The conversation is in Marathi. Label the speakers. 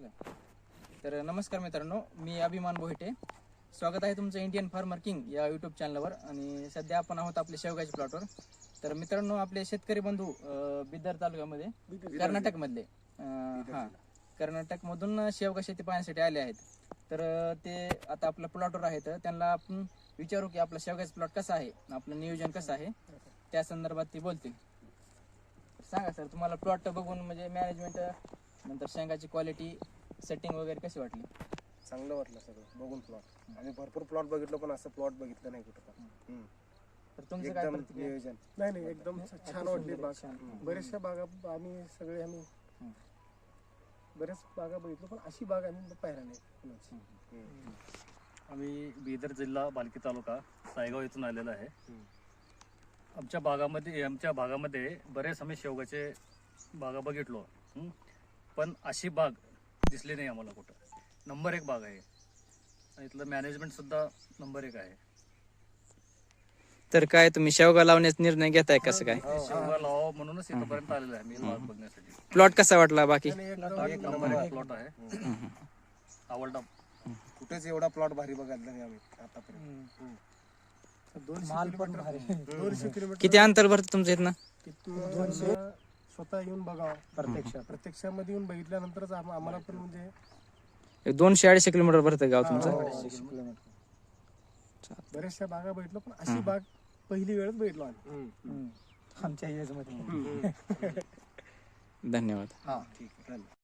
Speaker 1: तर नमस्कार मित्रांनो मी अभिमान बोहिटे. स्वागत आहे तुमचं इंडियन फार्मर किंग या युट्यूब चॅनलवर आणि सध्या आपण आहोत आपल्या शेवगाच्या प्लॉटवर तर मित्रांनो आपले शेतकरी बंधू बिदर तालुक्यामध्ये कर्नाटकमधले. हा. कर्नाटकमधून शेवगा शेती पाहण्यासाठी आले आहेत. तर ते आता आपल्या प्लॉटवर आहेत. त्यांना आपण विचारू की आपला शेवगाचा प्लॉट कसा आहे? आपलं नियोजन कसं आहे? त्या संदर्भात ते बोलतील. सांगा सर तुम्हाला प्लॉट बघून म्हणजे मॅनेजमेंट नंतर शेंगाची क्वालिटी सेटिंग वगैरे कशी वाटली
Speaker 2: चांगलं वाटलं सगळं बघून प्लॉट आम्ही भरपूर प्लॉट बघितलं पण असं प्लॉट बघितलं नाही कुठं पण हम्म.
Speaker 1: तर तुमचं काय
Speaker 2: एकदम
Speaker 1: प्रतिक्रिया?
Speaker 2: नियोजन
Speaker 3: नाही नाही एकदम छान वाटली बाग
Speaker 1: छान.
Speaker 3: बऱ्याचशा बागा आम्ही सगळे आम्ही
Speaker 1: हम्म.
Speaker 3: बऱ्याच बागा बघितलो पण अशी बाग आम्ही पाहिला नाही कुणाची.
Speaker 2: हम्म.
Speaker 4: आम्ही बिदर जिल्हा बालकी तालुका सायगाव इथून आलेलो आहे
Speaker 2: हम्म.
Speaker 4: आमच्या भागामध्ये आमच्या भागामध्ये बरेच आम्ही शेवगाचे बागा बघितलो हं. पण अशी बाग दिसली नाही आम्हाला कुठं. नंबर एक बाग आहे. आणि इथलं मॅनेजमेंट सुद्धा नंबर एक आहे.
Speaker 1: तर काय तुम्ही शेवगा लावण्याचा निर्णय घेताय कसं काय?
Speaker 4: शेवगा लावा म्हणूनच इथपर्यंत आलेलो आहे मी बाग बघण्यासाठी.
Speaker 1: प्लॉट कसा वाटला बाकी?
Speaker 4: एक नंबर एक प्लॉट आहे. आवडला
Speaker 2: कुठेच एवढा प्लॉट भारी बघायला नाही आम्ही आतापर्यंत.
Speaker 3: दोनशे किलोमीटर
Speaker 1: किती अंतर भरतं तुमच्या इथनं?
Speaker 3: दोनशे स्वतः येऊन बघावं प्रत्यक्ष. प्रत्यक्षामध्ये येऊन बघितल्यानंतरच आम- आम्हाला पण म्हणजे
Speaker 1: एक दोनशे अडीचशे किलोमीटर भरतं गाव तुमचं?
Speaker 3: बऱ्याचशा बागा बघितलो पण अशी बाग पहिली वेळच बघितलो आम्ही.
Speaker 2: हम्म.
Speaker 3: आमच्या एजमध्ये.
Speaker 1: धन्यवाद.
Speaker 2: हा ठीक आहे. धन्यवाद.